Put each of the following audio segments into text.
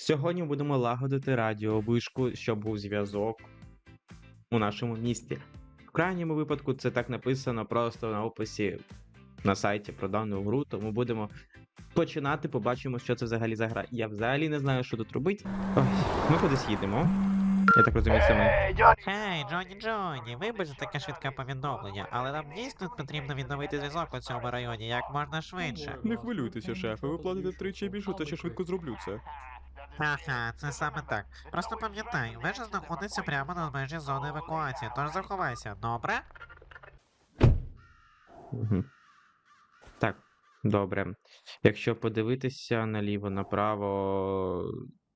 Сьогодні будемо лагодити радіовишку, щоб був зв'язок у нашому місті. В крайньому випадку це так написано просто на описі на сайті про дану гру, тому будемо починати, побачимо, що це взагалі за гра. Я взагалі не знаю, що тут робити. Ой, ми кудись їдемо. Я так розумію, це ми. Хей, Джоні Джоні, вибач за таке швидке повідомлення, але нам дійсно потрібно відновити зв'язок у цьому районі як можна швидше. Не хвилюйтеся, шефе, ви платите втричі більше, та ще швидко зроблю це. Ага, це саме так. Просто пам'ятай, вежа знаходиться прямо на межі зони евакуації, тож заховайся, добре? Так, добре. Якщо подивитися наліво, направо,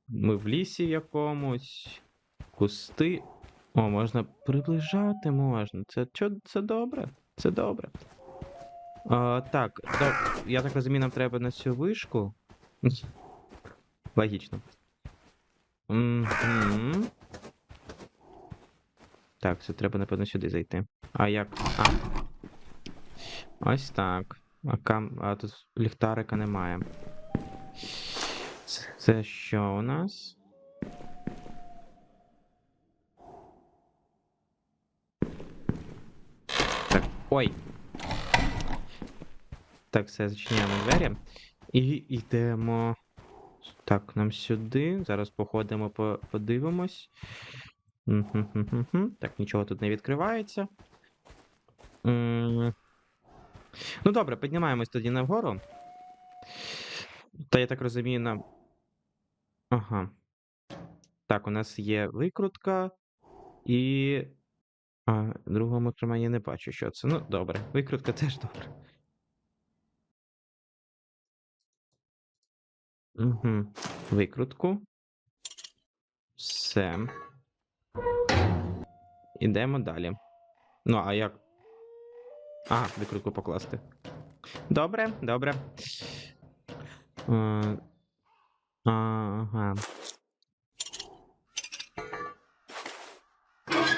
ми в лісі якомусь, кусти. О, можна приближати можна. Це, чо, це добре. Це добре. А, так, то, я так розумію, нам треба на цю вишку. Логічно. Так, це треба, напевно, сюди зайти. А як? А. Ось так. А, кам... а тут ліхтарика немає. Це що у нас? Так, ой. Так, все, зачиняємо двері. І йдемо. Так, нам сюди. Зараз походимо, подивимось. Так, нічого тут не відкривається. Ну добре, піднімаємось тоді нагору. Та я так розумію, нам. Ага. Так, у нас є викрутка і. А, другому окремо я не бачу, що це. Ну, добре, викрутка теж добре. Угу. Викрутку. Все. Ідемо далі. Ну, а як? Ага, викрутку покласти. Добре, добре. Е, Ага.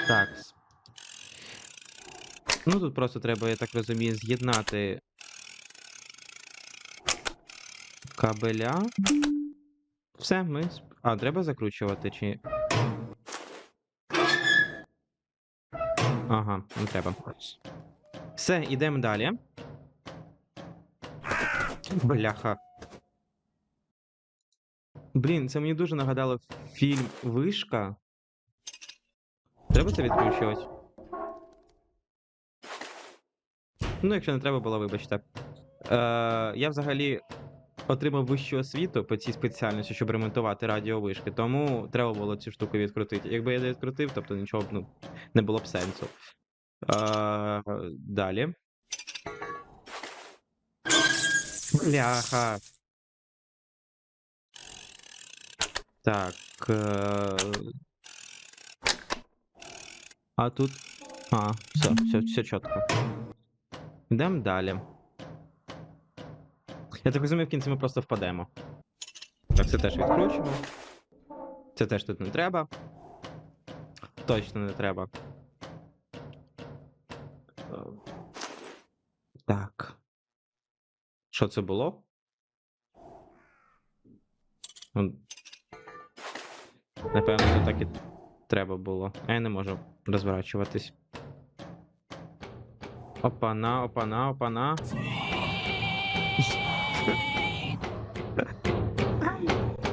Так. Ну тут просто треба, я так розумію, з'єднати кабеля. Все, ми. А, треба закручувати чи. Ага, не треба. Все, ідемо далі. Бляха. Блін, це мені дуже нагадало фільм Вишка. Треба це відкручувати? Ну, якщо не треба було, вибачте. Е, я взагалі отримав вищу освіту по цій спеціальності, щоб ремонтувати радіовишки, тому треба було цю штуку відкрутити. Якби я не відкрутив, тобто нічого б ну, не було б сенсу. Е, далі. Бляха. Так. Е... А тут. А, все, все, все чітко. Йдемо далі. Я так розумію, в кінці ми просто впадемо. Так, це теж відкручуємо. Це теж тут не треба. Точно не треба. Так. Що це було? Ну, Напевно, це так і треба було. А я не можу розворачуватись. Опана, опана, опана.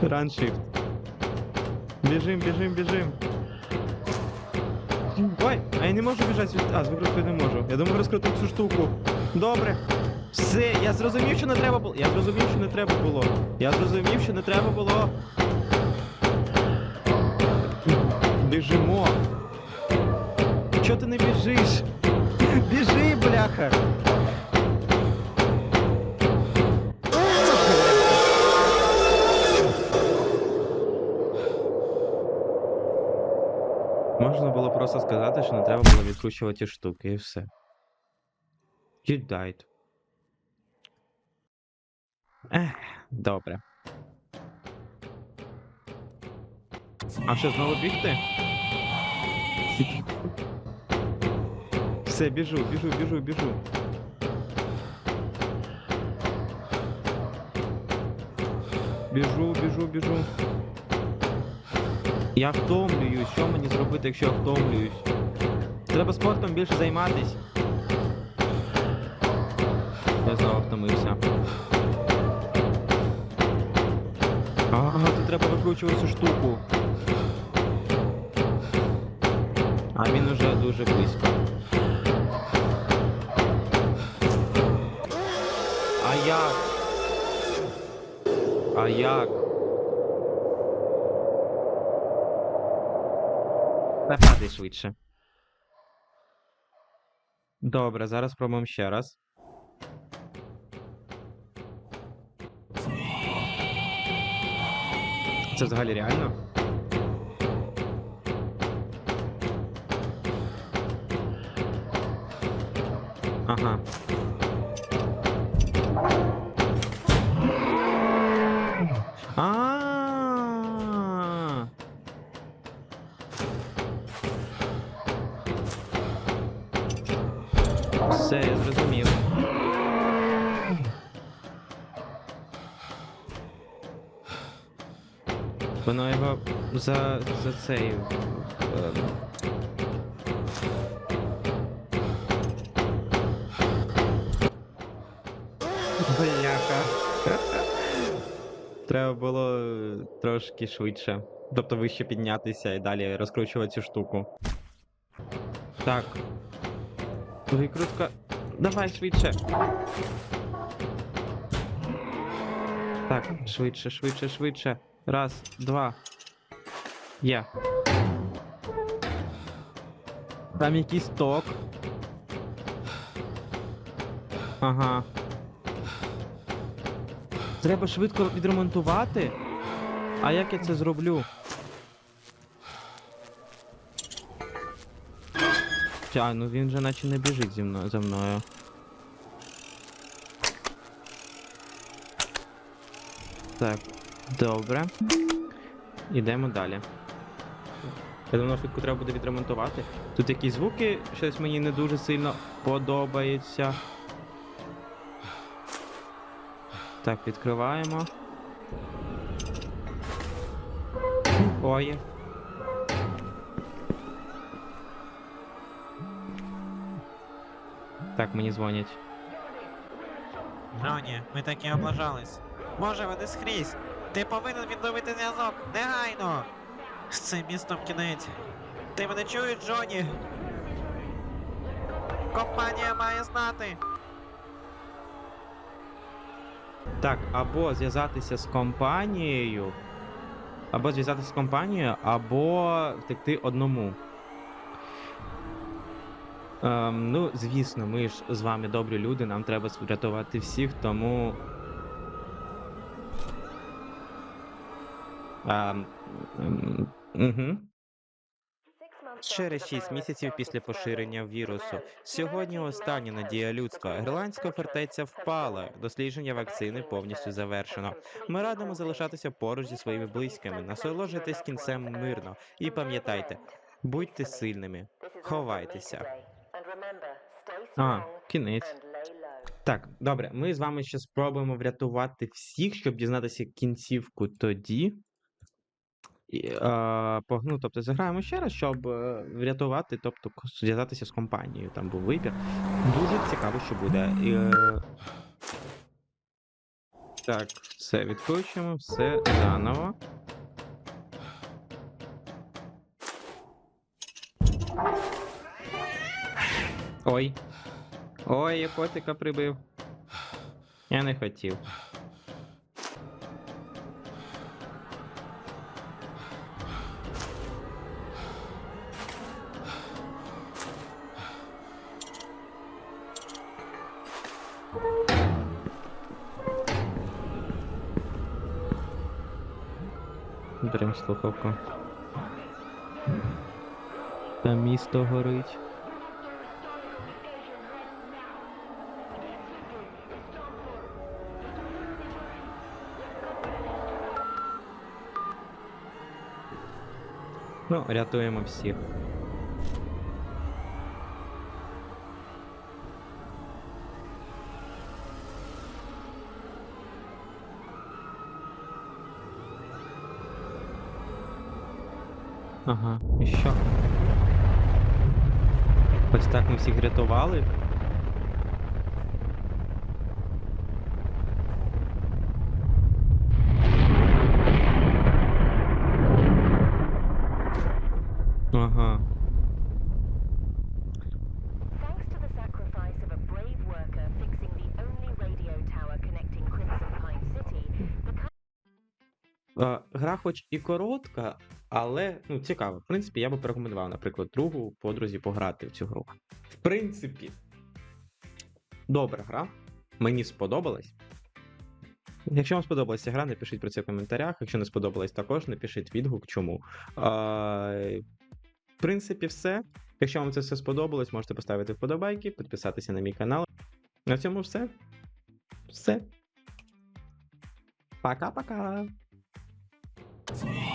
Run shift. Біжим, біжим, біжим. Ой, а я не можу біжати. від- А, з викруткою не можу. Я думаю, розкрутив цю штуку. Добре. Все, я зрозумів, що не треба було. Я зрозумів, що не треба було. Я зрозумів, що не треба було. Біжимо. Чого ти не біжиш? Біжи, бляха. Можна було просто сказати, що не треба було відкручувати штуки і все. You died. Ех, добре. А що, знову бігти? Все, біжу, біжу, біжу, біжу. Біжу, біжу, біжу. Я втомлююсь. Що мені зробити, якщо я втомлююсь? Треба спортом більше займатись. Я знову втомився. Ага, тут треба викручувати цю штуку. А він уже дуже близько. А як? А як? Нападай швидше. Добре, зараз пробуємо ще раз. Це взагалі реально? Ага. Воно його за, за цей. ем, Бляха. Треба було е, трошки швидше. Тобто вище піднятися і далі розкручувати цю штуку. Так. Викрутка. Давай швидше. Так, швидше, швидше, швидше. Раз, два. Є. Там якийсь ток. Ага. Треба швидко відремонтувати. А як я це зроблю? А, ну він же наче не біжить зі мною за мною. Так, добре. Ідемо далі. Я думаю, швидко треба буде відремонтувати. Тут якісь звуки, щось мені не дуже сильно подобається. Так, відкриваємо. Ой. Так, мені дзвонять. Джоні, ми таки облажались. Може, вони скрізь. Ти повинен відновити зв'язок. Негайно. З цим містом кінець. Ти мене чуєш, Джоні? Компанія має знати. Так, або зв'язатися з компанією. Або зв'язатися з компанією, або втекти одному. Ем, ну, звісно, ми ж з вами добрі люди, нам треба врятувати всіх, тому. Ем, угу. Через 6 місяців після поширення вірусу. Сьогодні остання надія людства. Гренландська фортеця впала. Дослідження вакцини повністю завершено. Ми радимо залишатися поруч зі своїми близькими, насолоджуйтесь кінцем мирно. І пам'ятайте, будьте сильними, ховайтеся. А, кінець. Так, добре, ми з вами ще спробуємо врятувати всіх, щоб дізнатися кінцівку тоді. І, ну, тобто заграємо ще раз, щоб е, врятувати, тобто зв'язатися з компанією. Там був вибір. Дуже цікаво, що буде. І, е, Так, все відкручуємо, все заново. Ой. Ой, я котика прибив. Я не хотів. Берем слухавку. Там місто горить. Ну, рятуємо всіх. Ага, і що? Ось так ми всіх рятували. Гра хоч і коротка, але ну, цікаво. В принципі, я би порекомендував, наприклад, другу подрузі пограти в цю гру. В принципі, добра гра. Мені сподобалась. Якщо вам сподобалася гра, напишіть про це в коментарях. Якщо не сподобалась, також напишіть відгук, чому. Е, в принципі, все. Якщо вам це все сподобалось, можете поставити вподобайки, підписатися на мій канал. На цьому все. Все. Пока-пока. Yeah.